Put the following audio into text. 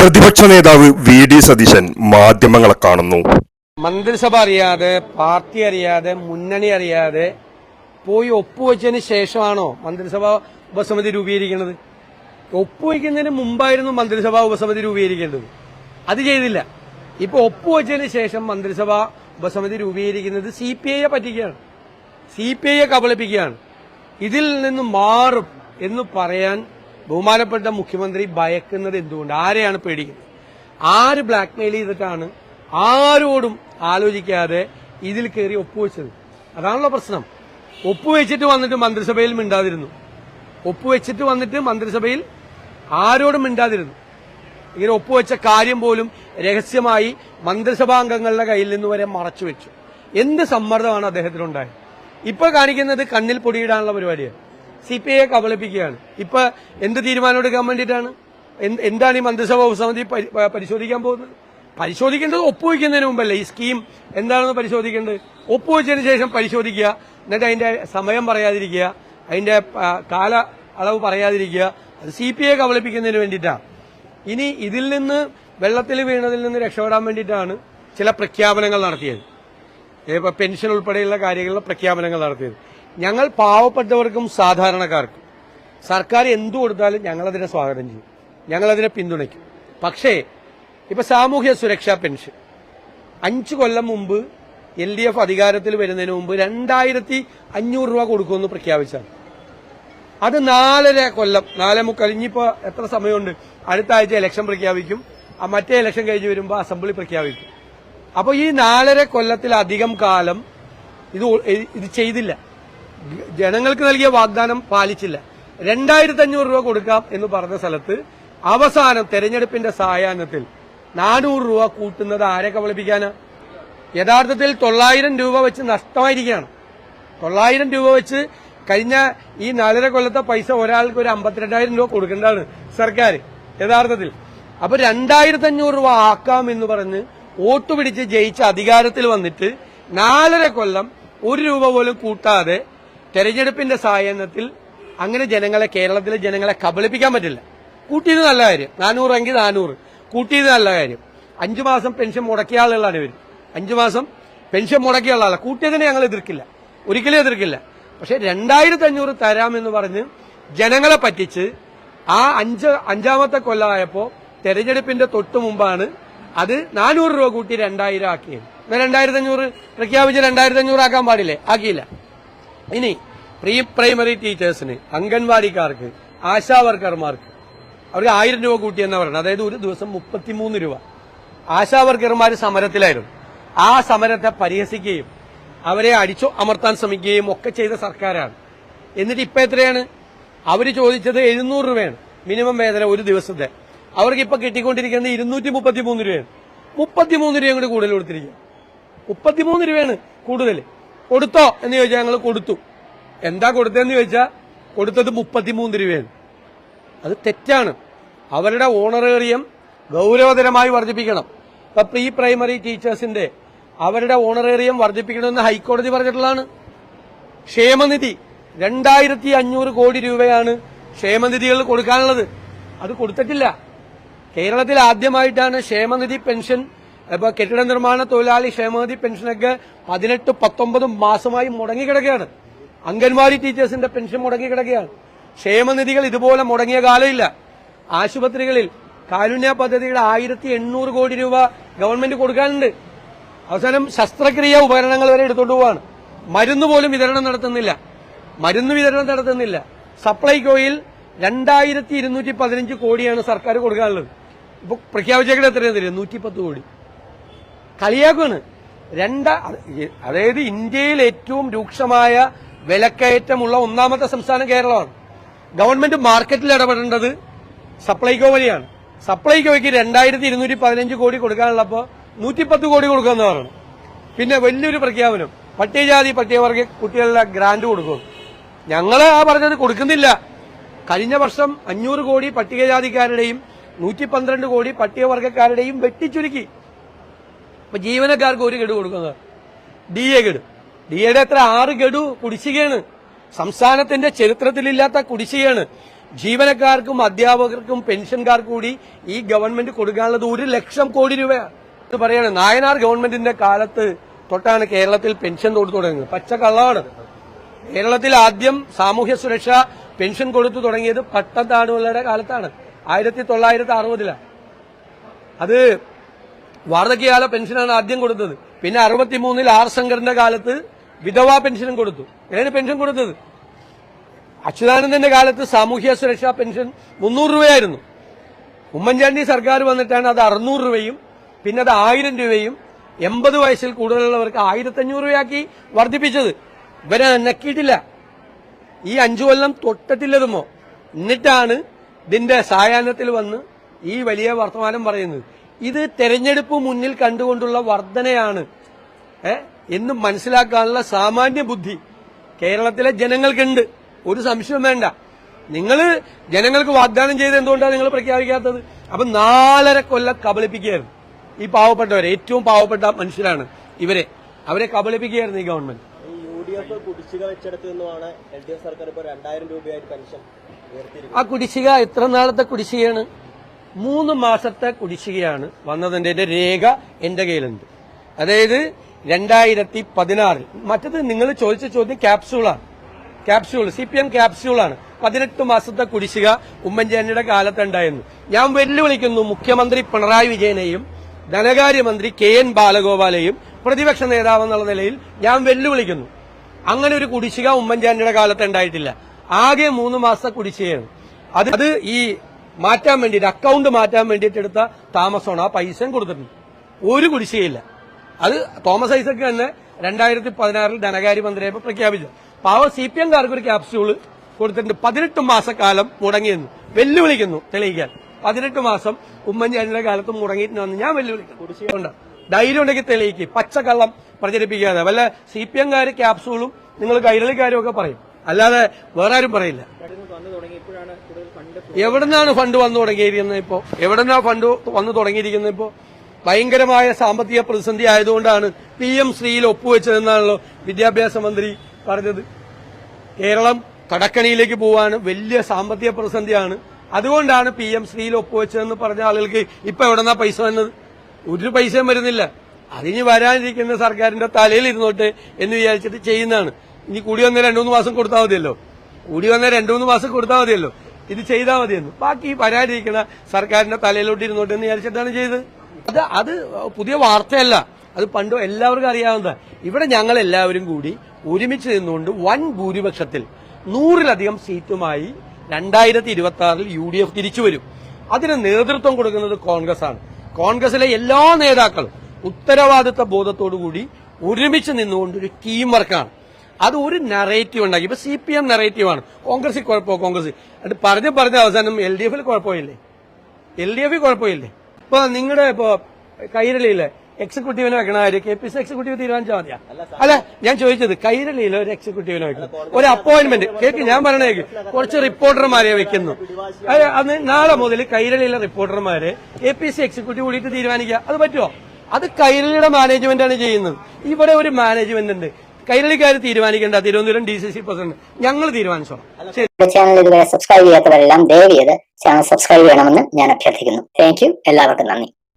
പ്രതിപക്ഷ നേതാവ് V D Satheesan മാധ്യമങ്ങളെ കാണുന്നു. മന്ത്രിസഭ അറിയാതെ പാർട്ടി അറിയാതെ മുന്നണി അറിയാതെ പോയി ഒപ്പുവെച്ചതിന് ശേഷമാണോ മന്ത്രിസഭ ഉപസമിതി രൂപീകരിക്കുന്നത്? ഒപ്പുവെക്കുന്നതിന് മുമ്പായിരുന്നു മന്ത്രിസഭാ ഉപസമിതി രൂപീകരിക്കേണ്ടത്. അത് ചെയ്തില്ല. ഇപ്പൊ ഒപ്പുവെച്ചതിന് ശേഷം മന്ത്രിസഭാ ഉപസമിതി രൂപീകരിക്കുന്നത് സി പി ഐയെ പറ്റിക്കുകയാണ്. സി പി ഐയെ കബളിപ്പിക്കുകയാണ്. ഇതിൽ നിന്ന് മാറും എന്ന് പറയാൻ ബഹുമാനപ്പെട്ട മുഖ്യമന്ത്രി ഭയക്കുന്നത് എന്തുകൊണ്ട്? ആരെയാണ് പേടിക്കുന്നത്? ആര് ബ്ലാക്ക്മെയിൽ ചെയ്തിട്ടാണ് ആരോടും ആലോചിക്കാതെ ഇതിൽ കയറി ഒപ്പുവെച്ചത്? അതാണല്ലോ പ്രശ്നം. ഒപ്പുവെച്ചിട്ട് വന്നിട്ട് മന്ത്രിസഭയിൽ മിണ്ടാതിരുന്നു. ഒപ്പുവെച്ചിട്ട് വന്നിട്ട് മന്ത്രിസഭയിൽ ആരോടും മിണ്ടാതിരുന്നു. ഇങ്ങനെ ഒപ്പുവെച്ച കാര്യം പോലും രഹസ്യമായി മന്ത്രിസഭാംഗങ്ങളുടെ കയ്യിൽ നിന്ന് വരെ മറച്ചു വെച്ചു എന്ത് സമ്മർദ്ദമാണ് അദ്ദേഹത്തിനുണ്ടായത്? ഇപ്പൊ കാണിക്കുന്നത് കണ്ണിൽ പൊടിയിടാനുള്ള പരിപാടിയാണ്. സി പി ഐയെ കബളിപ്പിക്കുകയാണ്. ഇപ്പൊ എന്ത് തീരുമാനം എടുക്കാൻ വേണ്ടിയിട്ടാണ്? എന്താണ് ഈ മന്ത്രിസഭാ ഉപസമിതി പരിശോധിക്കാൻ പോകുന്നത്? പരിശോധിക്കേണ്ടത് ഒപ്പുവെക്കുന്നതിന് മുമ്പല്ലേ ഈ സ്കീം എന്താണെന്ന് പരിശോധിക്കേണ്ടത്? ഒപ്പുവെച്ചതിന് ശേഷം പരിശോധിക്കുക. എന്നിട്ട് അതിന്റെ സമയം പറയാതിരിക്കുക. അതിന്റെ കാല അളവ് പറയാതിരിക്കുക. അത് സി പി ഐ കബളിപ്പിക്കുന്നതിന് വേണ്ടിയിട്ടാണ് ഇനി ഇതിൽ നിന്ന് വെള്ളത്തിൽ വീണതിൽ നിന്ന് രക്ഷപ്പെടാൻ വേണ്ടിയിട്ടാണ് ചില പ്രഖ്യാപനങ്ങൾ നടത്തിയത്. പെൻഷൻ ഉൾപ്പെടെയുള്ള കാര്യങ്ങളിലെ പ്രഖ്യാപനങ്ങൾ നടത്തിയത്. ഞങ്ങൾ പാവപ്പെട്ടവർക്കും സാധാരണക്കാർക്കും സർക്കാർ എന്തു കൊടുത്താലും ഞങ്ങളതിനെ സ്വാഗതം ചെയ്യും. ഞങ്ങളതിനെ പിന്തുണയ്ക്കും. പക്ഷേ ഇപ്പൊ സാമൂഹ്യ സുരക്ഷാ പെൻഷൻ. അഞ്ചു കൊല്ലം മുമ്പ് എൽ ഡി എഫ് അധികാരത്തിൽ വരുന്നതിന് മുമ്പ് രണ്ടായിരത്തി അഞ്ഞൂറ് രൂപ കൊടുക്കുമെന്ന് പ്രഖ്യാപിച്ചാണ്. അത് നാലര കൊല്ലം നാലേ മുക്കാൽ ഇനിയിപ്പോ എത്ര സമയമുണ്ട്? അടുത്ത ആഴ്ച ഇലക്ഷൻ പ്രഖ്യാപിക്കും. മറ്റേ ഇലക്ഷൻ കഴിഞ്ഞ് വരുമ്പോൾ അസംബ്ലി പ്രഖ്യാപിക്കും. അപ്പോൾ ഈ നാലര കൊല്ലത്തിലധികം കാലം ഇത് ഇത് ചെയ്തില്ല. ജനങ്ങൾക്ക് നൽകിയ വാഗ്ദാനം പാലിച്ചില്ല. രണ്ടായിരത്തി അഞ്ഞൂറ് രൂപ കൊടുക്കാം എന്ന് പറഞ്ഞ സ്ഥലത്ത് അവസാനം തെരഞ്ഞെടുപ്പിന്റെ സായാഹ്നത്തിൽ നാനൂറ് രൂപ കൂട്ടുന്നത് ആരെ കബളിപ്പിക്കാനാ യഥാർത്ഥത്തിൽ തൊള്ളായിരം രൂപ വെച്ച് നഷ്ടമായിരിക്കുകയാണ്. തൊള്ളായിരം രൂപ വെച്ച് കഴിഞ്ഞ ഈ നാലര കൊല്ലത്തെ പൈസ ഒരാൾക്ക് ഒരു അമ്പത്തിരണ്ടായിരം രൂപ കൊടുക്കേണ്ടതാണ് സർക്കാർ യഥാർത്ഥത്തിൽ. അപ്പൊ രണ്ടായിരത്തി അഞ്ഞൂറ് രൂപ ആക്കാം എന്ന് പറഞ്ഞ് വോട്ട് പിടിച്ച് ജയിച്ച അധികാരത്തിൽ വന്നിട്ട് നാലര കൊല്ലം ഒരു രൂപ പോലും കൂട്ടാതെ തെരഞ്ഞെടുപ്പിന്റെ സായാഹ്നത്തിൽ അങ്ങനെ ജനങ്ങളെ കേരളത്തിലെ ജനങ്ങളെ കബളിപ്പിക്കാൻ പറ്റില്ല. കൂട്ടിയത് നല്ല കാര്യം. നാനൂറെങ്കിൽ നാനൂറ്. കൂട്ടിയത് നല്ല കാര്യം. അഞ്ചു മാസം പെൻഷൻ മുടക്കിയ ആളുകളാണ് ഇവർ അഞ്ചു മാസം പെൻഷൻ മുടക്കിയ ആളാണ് കൂട്ടിയതിനെ ഞങ്ങൾ എതിർക്കില്ല. ഒരിക്കലും എതിർക്കില്ല. പക്ഷെ രണ്ടായിരത്തി അഞ്ഞൂറ് തരാമെന്ന് പറഞ്ഞ് ജനങ്ങളെ പറ്റിച്ച് ആ അഞ്ച് അഞ്ചാമത്തെ കൊല്ലമായപ്പോ തെരഞ്ഞെടുപ്പിന്റെ തൊട്ടു മുമ്പാണ് അത് നാനൂറ് രൂപ കൂട്ടി രണ്ടായിരം ആക്കിയത്. രണ്ടായിരത്തി അഞ്ഞൂറ് പ്രഖ്യാപിച്ച് രണ്ടായിരത്തി അഞ്ഞൂറ് ആക്കാൻ പാടില്ലേ? ആക്കിയില്ല. ഇനി പ്രീ പ്രൈമറി ടീച്ചേഴ്സിന് അംഗൻവാടിക്കാർക്ക് ആശാ വർക്കർമാർക്ക് അവർക്ക് ആയിരം രൂപ കൂട്ടിയെന്ന് പറയുന്നത്. അതായത് ഒരു ദിവസം മുപ്പത്തിമൂന്ന് രൂപ. ആശാ വർക്കർമാർ സമരത്തിലായിരുന്നു. ആ സമരത്തെ പരിഹസിക്കുകയും അവരെ അടിച്ചു അമർത്താൻ ശ്രമിക്കുകയും ഒക്കെ ചെയ്ത സർക്കാരാണ്. എന്നിട്ട് ഇപ്പൊ എത്രയാണ്? അവർ ചോദിച്ചത് എഴുന്നൂറ് രൂപയാണ്. മിനിമം വേതനം ഒരു ദിവസത്തെ. അവർക്ക് ഇപ്പൊ കിട്ടിക്കൊണ്ടിരിക്കുന്നത് ഇരുന്നൂറ്റി മുപ്പത്തിമൂന്ന് രൂപയാണ്. മുപ്പത്തിമൂന്ന് രൂപയും കൂടി കൂടുതൽ കൊടുത്തിരിക്കുക. മുപ്പത്തിമൂന്ന് രൂപയാണ് കൂടുതൽ കൊടുത്തോ എന്ന് ചോദിച്ചാൽ ഞങ്ങൾ കൊടുത്തു. എന്താ കൊടുത്തതെന്ന് ചോദിച്ചാൽ കൊടുത്തത് മുപ്പത്തിമൂന്ന് രൂപയാണ്. അത് തെറ്റാണ്. അവരുടെ ഓണറേറിയം ഗൗരവതരമായി വർദ്ധിപ്പിക്കണം. ഇപ്പൊ പ്രീ പ്രൈമറി ടീച്ചേഴ്സിന്റെ അവരുടെ ഓണറേറിയം വർദ്ധിപ്പിക്കണമെന്ന് ഹൈക്കോടതി പറഞ്ഞിട്ടുള്ളതാണ്. ക്ഷേമനിധി രണ്ടായിരത്തി അഞ്ഞൂറ് കോടി രൂപയാണ് ക്ഷേമനിധികൾ കൊടുക്കാനുള്ളത്. അത് കൊടുത്തിട്ടില്ല. കേരളത്തിൽ ആദ്യമായിട്ടാണ് ക്ഷേമനിധി പെൻഷൻ ഇപ്പൊ കെട്ടിട നിർമ്മാണ തൊഴിലാളി ക്ഷേമനിധി പെൻഷനൊക്കെ പതിനെട്ട് പത്തൊമ്പത് മാസമായി മുടങ്ങിക്കിടക്കുകയാണ് അംഗൻവാടി ടീച്ചേഴ്സിന്റെ പെൻഷൻ മുടങ്ങിക്കിടക്കുകയാണ് ക്ഷേമനിധികൾ ഇതുപോലെ മുടങ്ങിയ കാലമില്ല. ആശുപത്രികളിൽ കാരുണ്യ പദ്ധതിയുടെ ആയിരത്തി എണ്ണൂറ് കോടി രൂപ ഗവൺമെന്റ് കൊടുക്കാനുണ്ട്. അവസാനം ശസ്ത്രക്രിയ ഉപകരണങ്ങൾ വരെ എടുത്തോണ്ട് പോവാണ്. മരുന്ന് പോലും വിതരണം നടത്തുന്നില്ല. മരുന്ന് വിതരണം നടത്തുന്നില്ല. സപ്ലൈകോയിൽ രണ്ടായിരത്തി ഇരുന്നൂറ്റി പതിനഞ്ച് കോടിയാണ് സർക്കാർ കൊടുക്കാനുള്ളത്. ഇപ്പൊ പ്രഖ്യാപിച്ചേക്കുന്നത് എത്രയാണ് തരും നൂറ്റി പത്ത് കോടി. കളിയാക്കാണ് രണ്ട അതായത് ഇന്ത്യയിൽ ഏറ്റവും രൂക്ഷമായ വിലക്കയറ്റമുള്ള ഒന്നാമത്തെ സംസ്ഥാനം കേരളമാണ്. ഗവൺമെന്റ് മാർക്കറ്റിൽ ഇടപെടേണ്ടത് സപ്ലൈകോ വഴിയാണ്. സപ്ലൈകോയ്ക്ക് രണ്ടായിരത്തി ഇരുന്നൂറ്റി പതിനഞ്ച് കോടി കൊടുക്കാനുള്ളപ്പോൾ നൂറ്റിപ്പത്ത് കോടി കൊടുക്കുമെന്ന് പറഞ്ഞു. പിന്നെ വലിയൊരു പ്രഖ്യാപനം. പട്ടികജാതി പട്ടികവർഗ കുട്ടികളുടെ ഗ്രാന്റ് കൊടുക്കും. ഞങ്ങൾ ആ പറഞ്ഞത് കൊടുക്കുന്നില്ല. കഴിഞ്ഞ വർഷം അഞ്ഞൂറ് കോടി പട്ടികജാതിക്കാരുടെയും നൂറ്റി കോടി പട്ടികവർഗക്കാരുടെയും വെട്ടിച്ചുരുക്കി. ഇപ്പൊ ജീവനക്കാർക്ക് ഒരു ഗഡു കൊടുക്കുന്നത്. ഡി എ ഗഡു. ഡി എയുടെ എത്ര ആറ് ഗഡു കുടിശ്ശികയാണ്. സംസ്ഥാനത്തിന്റെ ചരിത്രത്തിലില്ലാത്ത കുടിശ്ശികയാണ്. ജീവനക്കാർക്കും അധ്യാപകർക്കും പെൻഷൻകാർക്കും കൂടി ഈ ഗവൺമെന്റ് കൊടുക്കാനുള്ളത് ഒരു ലക്ഷം കോടി രൂപയാണ്. ഇത് പറയാണ് നായനാർ ഗവൺമെന്റിന്റെ കാലത്ത് തൊട്ടാണ് കേരളത്തിൽ പെൻഷൻ കൊടുത്തു തുടങ്ങിയത്. പച്ച കള്ളമാണ് കേരളത്തിൽ ആദ്യം സാമൂഹ്യ സുരക്ഷ പെൻഷൻ കൊടുത്തു തുടങ്ങിയത് പട്ടത്താണുകളുടെ കാലത്താണ്. ആയിരത്തി തൊള്ളായിരത്തി അറുപതിലാണ്. അത് വാർദ്ധക്യകാല പെൻഷനാണ് ആദ്യം കൊടുത്തത്. പിന്നെ അറുപത്തിമൂന്നിൽ ആർ ശങ്കറിന്റെ കാലത്ത് വിധവാ പെൻഷനും കൊടുത്തു. ഏതാണ് പെൻഷൻ കൊടുത്തത്? അച്യുതാനന്ദന്റെ കാലത്ത് സാമൂഹ്യ സുരക്ഷാ പെൻഷൻ മുന്നൂറ് രൂപയായിരുന്നു. ഉമ്മൻചാണ്ടി സർക്കാർ വന്നിട്ടാണ് അത് അറുന്നൂറ് രൂപയും പിന്നെ അത് ആയിരം രൂപയും എൺപത് വയസ്സിൽ കൂടുതലുള്ളവർക്ക് ആയിരത്തഞ്ഞൂറ് രൂപയാക്കി വർദ്ധിപ്പിച്ചത്. ഇവരെ നക്കിയിട്ടില്ല. ഈ അഞ്ചു കൊല്ലം തൊട്ടിട്ടില്ലതുമോ? എന്നിട്ടാണ് ഇതിന്റെ സായാഹ്നത്തിൽ വന്ന് ഈ വലിയ വർത്തമാനം പറയുന്നത്. ഇത് തെരഞ്ഞെടുപ്പ് മുന്നിൽ കണ്ടുകൊണ്ടുള്ള വർധനയാണ്. എന്ന് മനസ്സിലാക്കാനുള്ള സാമാന്യ ബുദ്ധി കേരളത്തിലെ ജനങ്ങൾക്കുണ്ട്. ഒരു സംശയം വേണ്ട. നിങ്ങൾ ജനങ്ങൾക്ക് വാഗ്ദാനം ചെയ്ത് എന്തുകൊണ്ടാണ് നിങ്ങൾ പ്രഖ്യാപിക്കാത്തത്? അപ്പൊ നാലര കൊല്ലം കബളിപ്പിക്കുകയായിരുന്നു. ഈ പാവപ്പെട്ടവരെ ഏറ്റവും പാവപ്പെട്ട മനുഷ്യരാണ് ഇവരെ. അവരെ കബളിപ്പിക്കുകയായിരുന്നു ഈ ഗവൺമെന്റ്. കുടിശ്ശിക വെച്ചെടുത്തു നിന്നുമാണ് എൽ ഡി എഫ് സർക്കാർ ഇപ്പോൾ രണ്ടായിരം രൂപയായിട്ട് പെൻഷൻ ഉയർത്തിയിരിക്കുന്നത്. ആ കുടിശ്ശിക എത്ര നാളത്തെ കുടിശ്ശികയാണ്? മൂന്ന് മാസത്തെ കുടിശ്ശികയാണ് വന്നതിന്റെ എന്റെ രേഖ എന്റെ കയ്യിലുണ്ട്. അതായത് രണ്ടായിരത്തി പതിനാറിൽ മറ്റത് നിങ്ങൾ ചോദിച്ച ചോദ്യം ക്യാപ്സ്യൂളാണ്. ക്യാപ്സ്യൂൾ സി പി എം ക്യാപ്സ്യൂളാണ്. പതിനെട്ട് മാസത്തെ കുടിശ്ശിക ഉമ്മൻചാണ്ടിയുടെ കാലത്തുണ്ടായിരുന്നു ഞാൻ വെല്ലുവിളിക്കുന്നു മുഖ്യമന്ത്രി പിണറായി വിജയനെയും ധനകാര്യമന്ത്രി കെ എൻ ബാലഗോപാലെയും പ്രതിപക്ഷ നേതാവ് എന്നുള്ള നിലയിൽ ഞാൻ വെല്ലുവിളിക്കുന്നു. അങ്ങനെ ഒരു കുടിശ്ശിക ഉമ്മൻചാണ്ടിയുടെ കാലത്ത് ഉണ്ടായിട്ടില്ല. ആകെ മൂന്ന് മാസത്തെ കുടിശ്ശികയാണ്. അത് അത് ഈ മാറ്റാൻ വേണ്ടിയിട്ട് അക്കൗണ്ട് മാറ്റാൻ വേണ്ടിയിട്ട് എടുത്ത താമസമാണ്. ആ പൈസയും കൊടുത്തിട്ടുണ്ട്. ഒരു കുടിശ്ശികയില്ല അത് തോമസ് ഐസക്ക് തന്നെ രണ്ടായിരത്തി പതിനാറിൽ ധനകാര്യമന്ത്രിയെ പ്രഖ്യാപിച്ചു. പാവ സി പി എംകാർക്ക് ഒരു ക്യാപ്സ്യൂൾ കൊടുത്തിട്ടുണ്ട്. പതിനെട്ട് മാസക്കാലം മുടങ്ങിയെന്ന്. വെല്ലുവിളിക്കുന്നു തെളിയിക്കാൻ. പതിനെട്ട് മാസം ഉമ്മൻചാണ്ടിയുടെ കാലത്ത് മുടങ്ങിയിട്ടുണ്ടെന്ന് ഞാൻ വെല്ലുവിളിക്കുന്നു. ധൈര്യം ഉണ്ടെങ്കിൽ തെളിയിക്കുക പച്ചക്കള്ളം പ്രചരിപ്പിക്കാതെ. വല്ല സി പി എംകാർ ക്യാപ്സൂളും നിങ്ങൾ കൈരളിക്കാരും ഒക്കെ പറയും. അല്ലാതെ വേറെ ആരും പറയില്ല. എവിടുന്നാണ് ഫണ്ട് വന്നു തുടങ്ങിയിരിക്കുന്നത് ഇപ്പോ? എവിടുന്നാ ഫണ്ട് വന്നു തുടങ്ങിയിരിക്കുന്നത് ഇപ്പോ? ഭയങ്കരമായ സാമ്പത്തിക പ്രതിസന്ധി ആയതുകൊണ്ടാണ് പി എം ശ്രീയിൽ ഒപ്പുവെച്ചതെന്നാണല്ലോ വിദ്യാഭ്യാസ മന്ത്രി പറഞ്ഞത്. കേരളം കടക്കണിയിലേക്ക് പോവാണ് വലിയ സാമ്പത്തിക പ്രതിസന്ധിയാണ്. അതുകൊണ്ടാണ് പി എം ശ്രീയിൽ ഒപ്പുവെച്ചതെന്ന് പറഞ്ഞ ആളുകൾക്ക് ഇപ്പൊ എവിടെന്നാ പൈസ വന്നത്? ഒരു പൈസയും വരുന്നില്ല. അതിന് വരാനിരിക്കുന്ന സർക്കാരിന്റെ തലയിൽ ഇരുന്നോട്ടെ എന്ന് വിചാരിച്ചിട്ട് ചെയ്യുന്നതാണ്. ഇനി കൂടി വന്ന രണ്ടു മൂന്ന് മാസം കൊടുത്താൽ മതിയല്ലോ. കൂടി വന്ന രണ്ടു മൂന്ന് മാസം കൊടുത്താൽ മതിയല്ലോ. ഇത് ചെയ്താൽ മതിയെന്ന്. ബാക്കി വരാനിരിക്കുന്ന സർക്കാരിന്റെ തലയിലോട്ട് ഇരുന്നോട്ട് എന്ന് വിചാരിച്ചിട്ടാണ് ചെയ്തത് അത് അത് പുതിയ വാർത്തയല്ല. അത് പണ്ട് എല്ലാവർക്കും അറിയാവുന്നതാണ് ഇവിടെ ഞങ്ങൾ എല്ലാവരും കൂടി ഒരുമിച്ച് നിന്നുകൊണ്ട് വൻ ഭൂരിപക്ഷത്തിൽ നൂറിലധികം സീറ്റുമായി രണ്ടായിരത്തി ഇരുപത്തി ആറിൽ യു ഡി എഫ് തിരിച്ചു വരും. അതിന് നേതൃത്വം കൊടുക്കുന്നത് കോൺഗ്രസ് ആണ് കോൺഗ്രസിലെ എല്ലാ നേതാക്കളും ഉത്തരവാദിത്ത ബോധത്തോടുകൂടി ഒരുമിച്ച് നിന്നുകൊണ്ട് ഒരു ടീം വർക്കാണ്. അത് ഒരു നറേറ്റീവ് ഉണ്ടാക്കി. ഇപ്പൊ സി പി എം നറേറ്റീവാണ് കോൺഗ്രസിൽ കുഴപ്പമോ? കോൺഗ്രസ് അത് പറഞ്ഞ് പറഞ്ഞ അവസാനം എൽ ഡി എഫിൽ കുഴപ്പമില്ലേ? എൽ ഡി എഫിൽ കുഴപ്പമില്ലേ? ഇപ്പൊ നിങ്ങളുടെ ഇപ്പൊ കൈരളിയിലെ എക്സിക്യൂട്ടീവിനെ വെക്കണ കാര്യം കെ പി സി എക്സിക്യൂട്ടീവ് തീരുമാനിച്ചാൽ മതിയാ. അല്ല ഞാൻ ചോദിച്ചത് കൈരളിയിലെ ഒരു എക്സിക്യൂട്ടീവിനെ വെക്കണം ഒരു അപ്പോയിന്റ്മെന്റ് കേക്ക് ഞാൻ പറയണേ കുറച്ച് റിപ്പോർട്ടർമാരെ വെക്കുന്നു. അന്ന് നാളെ മുതൽ കൈരളിയിലെ റിപ്പോർട്ടർമാരെ കെ പി സി എക്സിക്യൂട്ടീവ് കൂടിയിട്ട് തീരുമാനിക്കുക. അത് പറ്റുമോ അത് കൈരളിയുടെ മാനേജ്മെന്റ് ആണ് ചെയ്യുന്നത്. ഇവിടെ ഒരു മാനേജ്മെന്റ് ഉണ്ട്. കൈരളിക്കാർ തീരുമാനിക്കേണ്ട Thiruvananthapuram D C C president ഞങ്ങൾ തീരുമാനിച്ചോളാം. ചാനൽ ഇതുവരെ സബ്സ്ക്രൈബ് ചെയ്യാത്തവരെല്ലാം ദയവ് ചെയ്ത് ചാനൽ സബ്സ്ക്രൈബ് ചെയ്യണമെന്ന് ഞാൻ അഭ്യർത്ഥിക്കുന്നു. താങ്ക് എല്ലാവർക്കും നന്ദി.